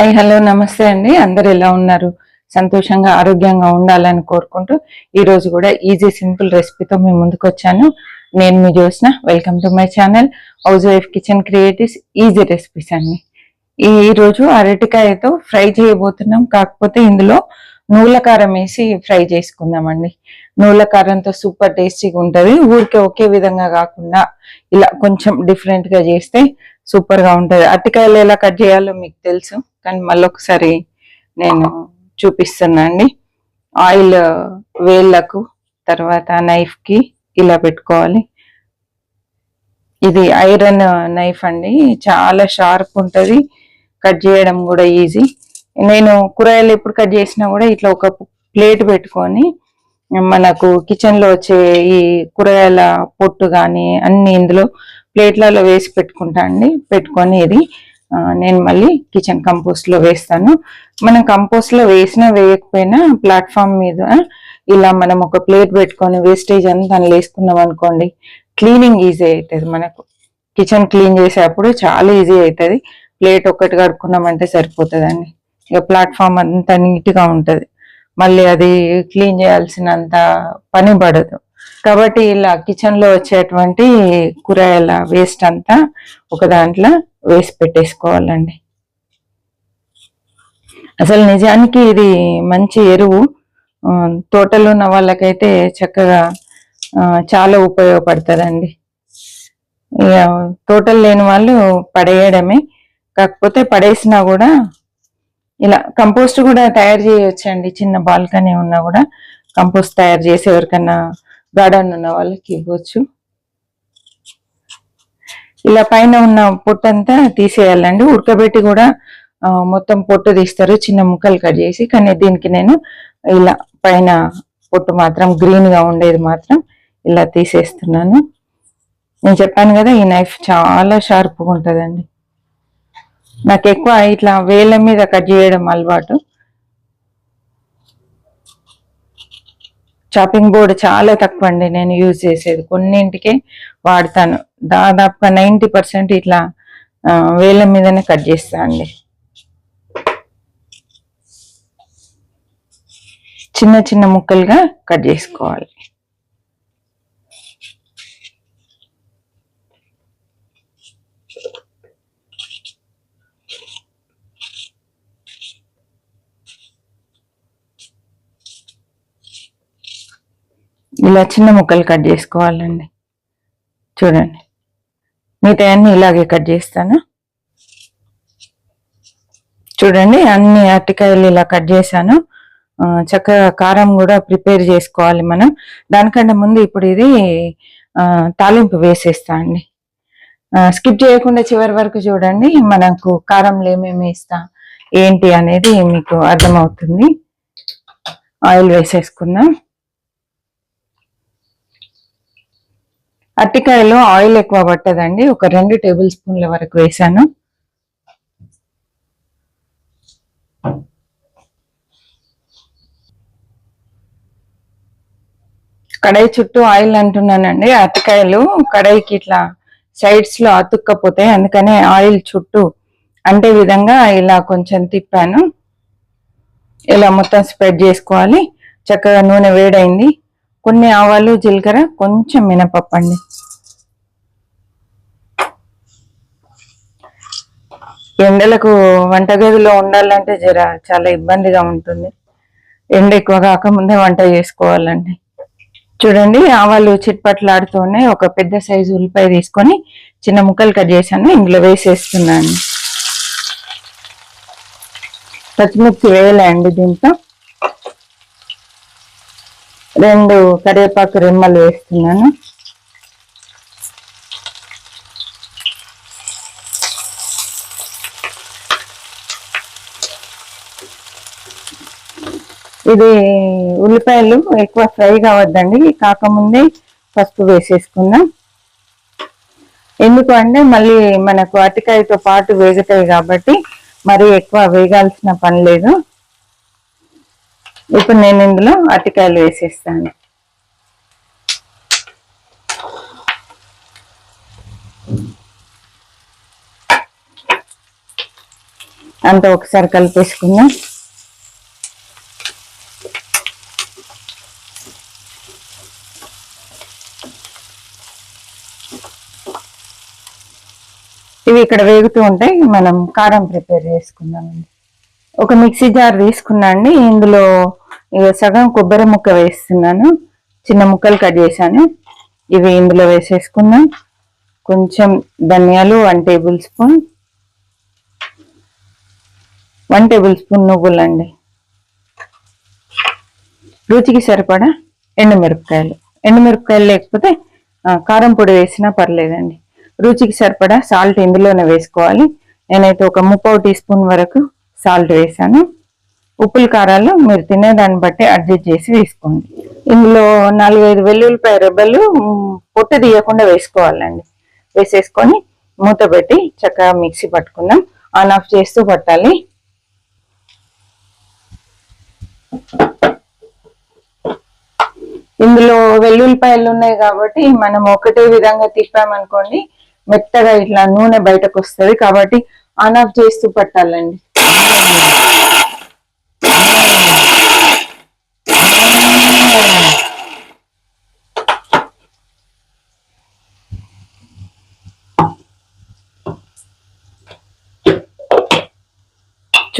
Hi hello నమస్తే అండి. అందరు ఎలా ఉన్నారు? సంతోషంగా ఆరోగ్యంగా ఉండాలని కోరుకుంటూ ఈరోజు కూడా ఈజీ సింపుల్ రెసిపీతో మేము ముందుకు వచ్చాను. నేను మీ Josna welcome to my channel housewife kitchen creatives easy recipes అండి ఈరోజు అరటికాయతో ఫ్రై చేయబోతున్నాం. కాకపోతే ఇందులో నూల కారం వేసి ఫ్రై చేసుకుందామండి నూల కారంతో సూపర్ టేస్టీగా ఉంటుంది. ఊరికే ఒకే విధంగా కాకుండా ఇలా కొంచెం డిఫరెంట్గా చేస్తే సూపర్గా ఉంటుంది. అరటికాయలు ఎలా కట్ చేయాలో మీకు తెలుసు. కానీ మళ్ళీ ఒకసారి నేను చూపిస్తున్నా అండి. ఆయిల్ వేళ్ళకు తర్వాత నైఫ్కి ఇలా పెట్టుకోవాలి. ఇది ఐరన్ నైఫ్ అండి. చాలా షార్ప్ ఉంటుంది. కట్ చేయడం కూడా ఈజీ నేను కూరగాయలు ఎప్పుడు కట్ చేసినా కూడా ఇట్లా ఒక ప్లేట్ పెట్టుకొని మనకు కిచెన్లో వచ్చే ఈ కూరగాయల పొట్టు కానీ అన్ని ఇందులో ప్లేట్లలో వేసి పెట్టుకుంటా అండి. పెట్టుకొని ఇది నేను మళ్ళీ కిచెన్ కంపోస్ట్లో వేస్తాను. మనం కంపోస్ట్లో వేసినా వేయకపోయినా ప్లాట్ఫామ్ మీద ఇలా మనం ఒక ప్లేట్ పెట్టుకొని వేస్టేజ్ అంతా అందులో వేసుకున్నాం అనుకోండి క్లీనింగ్ ఈజీ అవుతుంది మనకు. కిచెన్ క్లీన్ చేసేటప్పుడు చాలా ఈజీ అవుతుంది ప్లేట్ ఒక్కటి కడుక్కున్నామంటే సరిపోతుందండి. ఇక ప్లాట్ఫామ్ అంతా నీట్గా ఉంటుంది. మళ్ళీ అది క్లీన్ చేయాల్సినంత పని పడదు. కాబట్టి ఇలా కిచెన్లో వచ్చేటువంటి కూరగాయల వేస్ట్ అంతా ఒక దాంట్లో వేసి పెట్టేసుకోవాలండి. అసలు నిజానికి ఇది మంచి ఎరువు. తోటలో ఉన్న వాళ్ళకైతే చక్కగా చాలా ఉపయోగపడుతుందండి. ఇక తోటలు లేని వాళ్ళు పడేయడమే. కాకపోతే పడేసినా కూడా ఇలా కంపోస్ట్ కూడా తయారు చేయొచ్చండి. చిన్న బాల్కనీ ఉన్నా కూడా కంపోస్ట్ తయారు చేసి ఎవరికన్నా గార్డెన్ ఉన్న వాళ్ళకి ఇవ్వచ్చు. ఇలా పైన ఉన్న పొట్టంతా తీసేయాలండి. ఉడకబెట్టి కూడా మొత్తం పొట్టు తీస్తారు. చిన్న ముక్కలు కట్ చేసి కానీ దీనికి నేను ఇలా పైన పొట్టు మాత్రం గ్రీన్గా ఉండేది మాత్రం ఇలా తీసేస్తున్నాను. నేను చెప్పాను కదా ఈ నైఫ్ చాలా షార్ప్గా ఉంటుందండి. నాకు ఎక్కువ ఇట్లా వేళ్ళ మీద కట్ చేయడం అలవాటు. చాపింగ్ బోర్డ్ చాలా తక్కువ అండి నేను యూజ్ చేసేది. కొన్నింటికే వాడతాను. దాదాపుగా నైంటీ పర్సెంట్ ఇట్లా వేళ్ళ మీదనే కట్ చేస్తా అండి. చిన్న చిన్న ముక్కలుగా కట్ చేసుకోవాలి. ఇలా చిన్న ముక్కలు కట్ చేసుకోవాలండి. చూడండి. మిగతా అన్ని ఇలాగే కట్ చేస్తాను. చూడండి అన్ని అరటికాయలు ఇలా కట్ చేశాను. చక్కగా కారం కూడా ప్రిపేర్ చేసుకోవాలి మనం. దానికంటే ముందు ఇప్పుడు ఇది తాలింపు వేసేస్తా అండి. స్కిప్ చేయకుండా చివరి వరకు చూడండి మనకు కారంలో ఏమేమి వేస్తా ఏంటి అనేది మీకు అర్థమవుతుంది. ఆయిల్ వేసేసుకుందాం. అరటికాయలో ఆయిల్ ఎక్కువ పట్టదండి. ఒక రెండు టేబుల్ స్పూన్ల వరకు వేసాను. కడాయి చుట్టూ ఆయిల్ అంటున్నానండి. అరటికాయలు కడాయికి ఇట్లా సైడ్స్లో అతుక్కపోతాయి. అందుకనే ఆయిల్ చుట్టూ అంటే విధంగా ఇలా కొంచెం తిప్పాను. ఇలా మొత్తం స్ప్రెడ్ చేసుకోవాలి. చక్కగా నూనె వేడైంది. కొన్ని ఆవాలు జీలకర్ర కొంచెం మినపప్పు అండి. ఎండలకు వంటగదిలో ఉండాలంటే జర చాలా ఇబ్బందిగా ఉంటుంది. ఎండ ఎక్కువ కాకముందే వంట చేసుకోవాలండి. చూడండి ఆవాలు చిట్పట్లాడుతూనే ఒక పెద్ద సైజు ఉల్లిపాయ తీసుకొని చిన్న ముక్కలు కట్ చేశాను ఇందులో వేసేస్తున్నాను. పచ్చిమిర్చి వేయలే అండి దీంతో రెండు కరివేపాకు రెమ్మలు వేస్తున్నాను. ఇది ఉల్లిపాయలు ఎక్కువ ఫ్రై కావద్దండి కాకముందే పసుపు వేసేసుకుందాం ఎందుకు అంటే మళ్ళీ మనకు అటికాయతో పాటు వేగుతాయి కాబట్టి మరి ఎక్కువ వేగాల్సిన పని లేదు. ఇప్పుడు నేను ఇందులో అరటికాయలు వేసేస్తాను. అంతా ఒకసారి కలిపేసుకుందాం. ఇవి ఇక్కడ వేగుతూ ఉంటాయి. మనం కారం ప్రిపేర్ చేసుకుందామండి. ఒక మిక్సీ జార్ తీసుకున్నా అండి ఇందులో సగం కొబ్బరి ముక్క వేస్తున్నాను. చిన్న ముక్కలు కట్ చేశాను. ఇవి ఇందులో వేసేసుకుందాం. కొంచెం ధనియాలు one tablespoon. One tablespoon నువ్వులు అండి రుచికి సరిపడా ఎండుమిరపకాయలు. ఎండుమిరపకాయలు లేకపోతే కారం పొడి వేసినా పర్లేదండి. రుచికి సరిపడా సాల్ట్ ఇందులోనే వేసుకోవాలి. నేనైతే ఒక ముప్పావు టీ స్పూన్ వరకు సాల్ట్ వేసాను ఉప్పుల కారాలు మీరు తినేదాన్ని బట్టి అడ్జస్ట్ చేసి వేసుకోండి. ఇందులో నాలుగైదు వెల్లుల్లిపాయ రెబ్బలు పొట్టు తీయకుండా వేసుకోవాలండి. వేసేసుకొని మూత పెట్టి చక్కగా మిక్సీ పట్టుకుందాం. ఆన్ ఆఫ్ చేస్తూ పట్టాలి. ఇందులో వెల్లుల్లిపాయలు ఉన్నాయి కాబట్టి మనం ఒకటే విధంగా తిప్పామనుకోండి మెత్తగా ఇట్లా నూనె బయటకు వస్తుంది కాబట్టి ఆన్ ఆఫ్ చేస్తూ పట్టాలండి.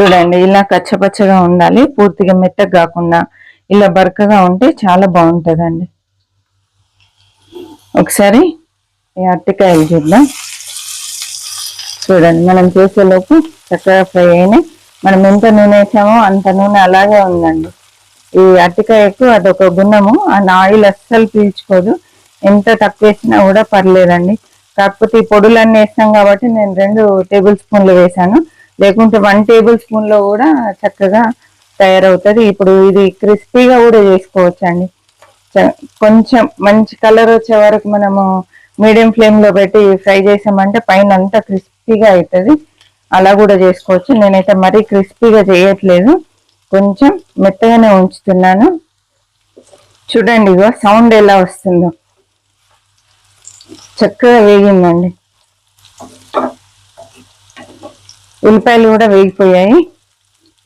చూడండి ఇలా కచ్చపచ్చగా ఉండాలి. పూర్తిగా మెత్తగా కాకుండా ఇలా బరకగా ఉంటే చాలా బాగుంటుందండి. ఒకసారి ఈ అరటికాయలు చూద్దాం. చూడండి మనం చేసేలోపు చక్కగా ఫ్రై అయినాయి. మనం ఎంత నూనె వేసామో అంత నూనె అలాగే ఉందండి. ఈ అరటికాయకు అదొక గుణము. ఆ ఆయిల్ అస్సలు పీల్చుకోదు. ఎంత తక్కువ వేసినా కూడా పర్లేదండి. కాకపోతే ఈ పొడులన్నీ వేస్తాం కాబట్టి నేను రెండు టేబుల్ స్పూన్లు వేసాను. లేకుంటే వన్ టేబుల్ స్పూన్లో కూడా చక్కగా తయారవుతుంది. ఇప్పుడు ఇది క్రిస్పీగా కూడా చేసుకోవచ్చు అండి చ- కొంచెం మంచి కలర్ వచ్చే వరకు మనము మీడియం ఫ్లేమ్లో పెట్టి ఫ్రై చేసామంటే పైన అంతా క్రిస్పీగా అవుతుంది అలా కూడా చేసుకోవచ్చు. నేనైతే మరీ క్రిస్పీగా చేయట్లేదు. కొంచెం మెత్తగానే ఉంచుతున్నాను. చూడండి ఇగో సౌండ్ ఎలా వస్తుందో. చక్కగా వేగిందండి. ఉల్లిపాయలు కూడా వేగిపోయాయి.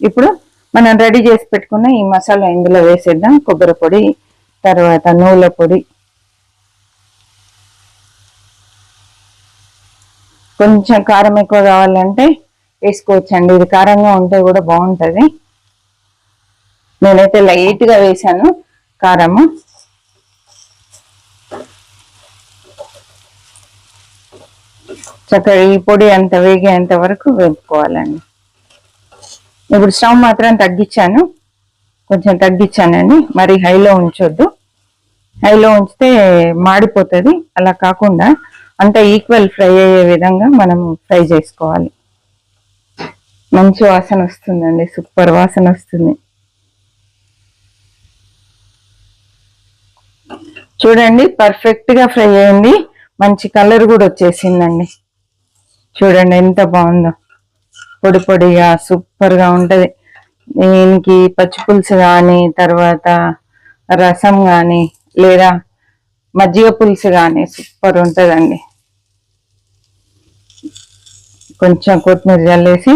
ఇప్పుడు మనం రెడీ చేసి పెట్టుకున్న ఈ మసాలా ఇందులో వేసేద్దాం. కొబ్బరి పొడి తర్వాత నువ్వుల పొడి. కొంచెం కారం ఎక్కువ కావాలంటే వేసుకోవచ్చండి. ఇది కారంగా ఉంటే కూడా బాగుంటుంది. నేనైతే లైట్గా వేశాను వేసాను కారము. చక్కగా ఈ పొడి అంత వేగేంత వరకు వేపుకోవాలండి. ఇప్పుడు స్టవ్ మాత్రం తగ్గించాను. కొంచెం తగ్గించానండి. మరి హైలో ఉంచొద్దు. హైలో ఉంచితే మాడిపోతుంది. అలా కాకుండా అంత ఈక్వల్ ఫ్రై అయ్యే విధంగా మనం ఫ్రై చేసుకోవాలి. మంచి వాసన వస్తుందండి. సూపర్ వాసన వస్తుంది. చూడండి పర్ఫెక్ట్గా ఫ్రై అయింది. మంచి కలర్ కూడా వచ్చేసిందండి. చూడండి ఎంత బాగుందో. పొడి పొడిగా సూపర్గా ఉంటది. దీనికి పచ్చి పులుసు కానీ తర్వాత రసం కానీ లేదా మజ్జిగ పులుసు కానీ సూపర్ ఉంటుందండి. కొంచెం కొత్తిమీర జల్లేసి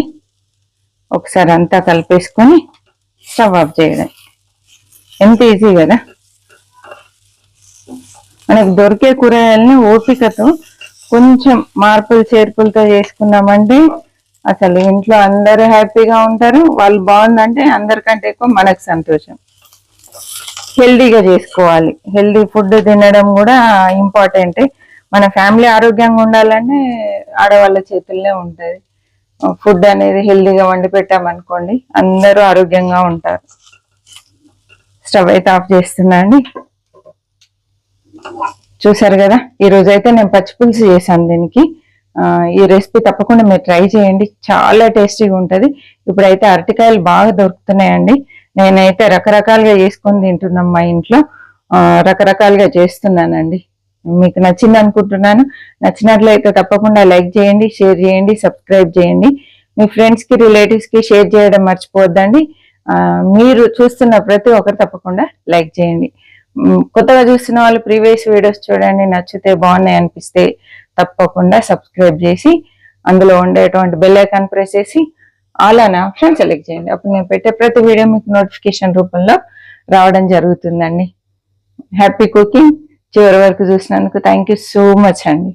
ఒకసారి అంతా కలిపేసుకొని స్టవ్ ఆఫ్ చేయడం ఎంత ఈజీ కదా. మనకు దొరికే కూరగాయలని ఓపికతో కొంచెం మార్పులు చేర్పులతో చేసుకున్నామంటే అసలు ఇంట్లో అందరూ హ్యాపీగా ఉంటారు. వాళ్ళు బాగుందంటే అందరికంటే ఎక్కువ మనకు సంతోషం. హెల్దీగా చేసుకోవాలి. హెల్దీ ఫుడ్ తినడం కూడా ఇంపార్టెంట్. మన ఫ్యామిలీ ఆరోగ్యంగా ఉండాలంటే ఆడవాళ్ళ చేతుల్లో ఉంటుంది. ఫుడ్ అనేది హెల్దీగా వండి పెట్టామనుకోండి అందరూ ఆరోగ్యంగా ఉంటారు. స్టవ్ అయితే ఆఫ్ చేస్తున్నా అండి. చూసారు కదా? ఈరోజు అయితే నేను పచ్చిపులుసు చేశాను దీనికి. ఈ రెసిపీ తప్పకుండా మీరు ట్రై చేయండి. చాలా టేస్టీగా ఉంటుంది. ఇప్పుడైతే అరటికాయలు బాగా దొరుకుతున్నాయండి. నేనైతే రకరకాలుగా చేసుకొని తింటున్నాం మా ఇంట్లో. రకరకాలుగా చేస్తున్నానండి. మీకు నచ్చింది అనుకుంటున్నాను నచ్చినట్లయితే తప్పకుండా లైక్ చేయండి షేర్ చేయండి సబ్స్క్రైబ్ చేయండి. మీ ఫ్రెండ్స్కి రిలేటివ్స్కి షేర్ చేయడం మర్చిపోద్దండి మీరు చూస్తున్న ప్రతి ఒక్కరు తప్పకుండా లైక్ చేయండి. కొత్తగా చూస్తున్న వాళ్ళు ప్రీవియస్ వీడియోస్ చూడండి నచ్చితే బాగున్నాయి అనిపిస్తే తప్పకుండా సబ్స్క్రైబ్ చేసి అందులో ఉండేటువంటి బెల్ ఐకాన్ ప్రెస్ చేసి ఆల్ అనే ఆప్షన్ సెలెక్ట్ చేయండి. అప్పుడు నేను పెట్టే ప్రతి వీడియో మీకు నోటిఫికేషన్ రూపంలో రావడం జరుగుతుందండి. హ్యాపీ కుకింగ్ చివరి వరకు చూసినందుకు థ్యాంక్ యూ సో మచ్ అండి.